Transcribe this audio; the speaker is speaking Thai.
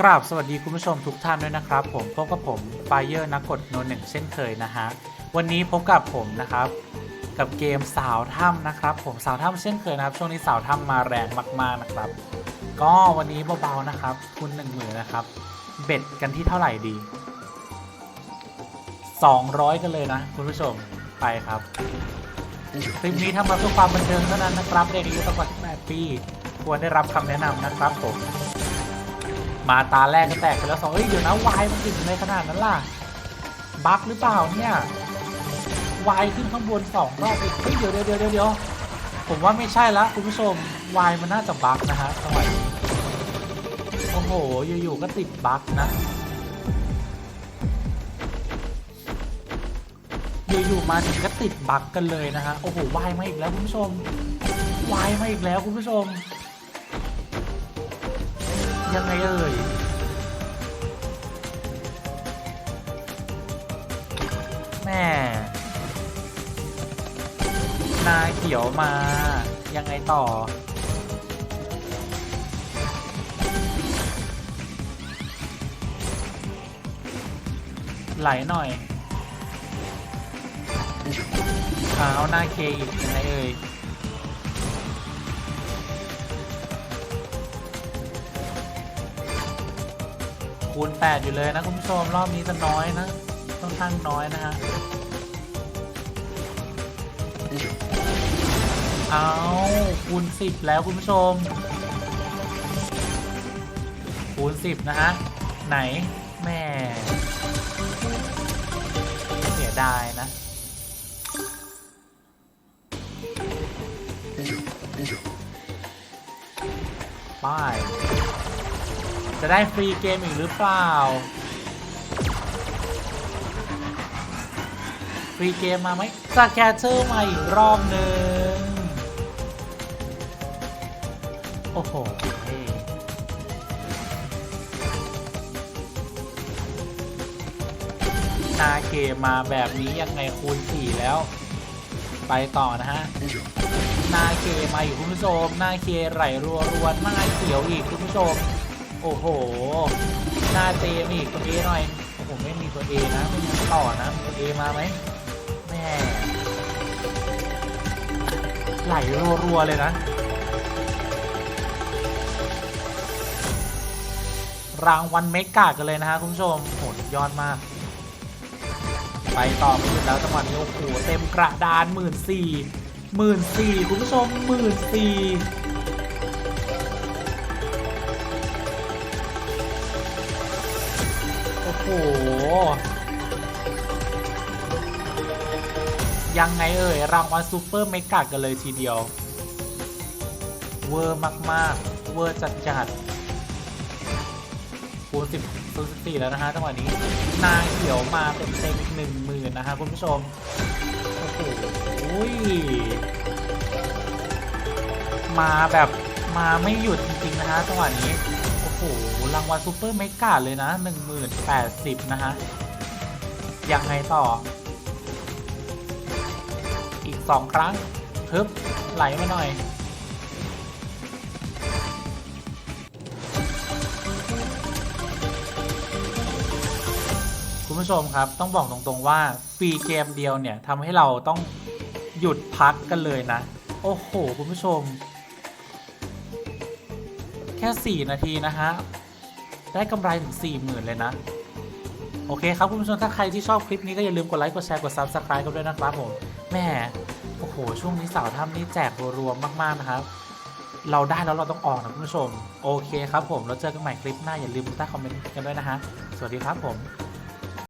กราบสวัสดีคุณผู้ชมทุกท่านด้วยนะครับ ผมพบกับผมไฟเยอร์นักกดโนหนึ่งเช่นเคยนะฮะวันนี้พบกับผมนะครับ กับเกมสาวถ้ำนะครับ ผมสาวถ้ำเช่นเคยนะครับ ช่วงนี้สาวถ้ำมาแรงมากๆนะครับ ก็วันนี้เบาๆนะครับ ทุนหนึ่งหมื่นนะครับ เบ็ดกันที่เท่าไหร่ดี 200 กันเลยนะ คุณผู้ชมไปครับคลิปนี้ทำมาเพื่อความบันเทิงเท่านั้นนะครับเด็กอายุต่ำกว่า18ปี ควรได้รับคำแนะนำนะครับผม มาตาแรกก็แตกไปแล้วสองเอ้ยเดี๋ยวนะวายมันถึงในขนาดนั้นล่ะบั๊กหรือเปล่าเนี่ยวายขึ้นข้างบนสองรอบอีกเฮ้ยเดี๋ยวเดี๋ยวเดี๋ยวเดี๋ยวผมว่าไม่ใช่ละคุณผู้ชมวายมันน่าจะบั๊กนะฮะจังหวะนี้โอ้โหอยู่ๆก็ติดบั๊กนะอยู่ๆมาถึงก็ติดบั๊กกันเลยนะฮะโอ้โหวายมาอีกแล้วคุณผู้ชมวายมาอีกแล้วคุณผู้ชม ยังไงเอ่ยแม่นาเขียวมา ยังไงต่อ ไหลหน่อยอ้าวหน้าเคอีกยังไงเอ่ย คูณ 8 อยู่เลยนะคุณผู้ชมรอบนี้จะน้อยนะค่อนข้างน้อยนะฮะเอาคูณ 10 แล้วคุณผู้ชม คูณ 10 นะฮะ ไหนแม่เสียดายนะป้าย จะได้ฟรีเกมอีกหรือเปล่า ฟรีเกมมาไหมสแกเชอร์มาอีกรอบหนึ่งโอ้โหนาเคมาแบบนี้ยังไงคูณ4แล้ว ไปต่อนะฮะนาเคมาอยู่คุณผู้ชมนาเคไหลรัวรวนนาเขียวอีกคุณผู้ชม โอ้โห หน้าเจมอีกตัวเอหน่อย ผมไม่มีตัวเอนะไม่มีต่อนะตัวเอมาไหมแม่ไหลรัวๆเลยนะ รางวัลเมกากันเลยนะฮะคุณผู้ชมโหดยอดมาก ไปต่อไม่หยุดแล้วจังหวะนี้โอ้โหเต็มกระดานหมื่นสี่หมื่นสี่คุณผู้ชมหมื่นสี่ ยังไงเอ่ย รางวัลซูเปอร์เมกากันเลยทีเดียว เวอร์มาก ๆ เวอร์จัดจัดคูณสิบคูณสิบสี่แล้วนะฮะจังหวะนี้ นางเขียวมาเต็มเต็มหนึ่งหมื่นนะฮะคุณผู้ชม โอ้โหอุ้ยมาแบบมาไม่หยุดจริง ๆ นะฮะจังหวะนี้ รางวัลซูเปอร์เมกาเลยนะ 1080 นะฮะ ยังไงต่อ อีก 2 ครั้งทึบไหลมาหน่อย คุณผู้ชมครับต้องบอกตรงๆว่าฟรีเกมเดียวเนี่ยทำให้เราต้องหยุดพักกันเลยนะ โอ้โห คุณผู้ชม แค่ 4 นาทีนะฮะ ได้กำไรถึง 40,000 เลยนะ โอเคครับคุณผู้ชมถ้าใครที่ชอบคลิปนี้ก็อย่าลืมกดไลค์ กดแชร์ กด Subscribe กันด้วยนะครับผมแม่โอ้โห ช่วงนี้สาวถ้ำนี่แจกรัวๆมาก ๆ นะครับ เราได้แล้วเราต้องออกนะคุณผู้ชม โอเคครับผม แล้วเจอกันใหม่คลิปหน้าอย่าลืมใต้คอมเมนต์กันด้วยนะฮะ สวัสดีครับผม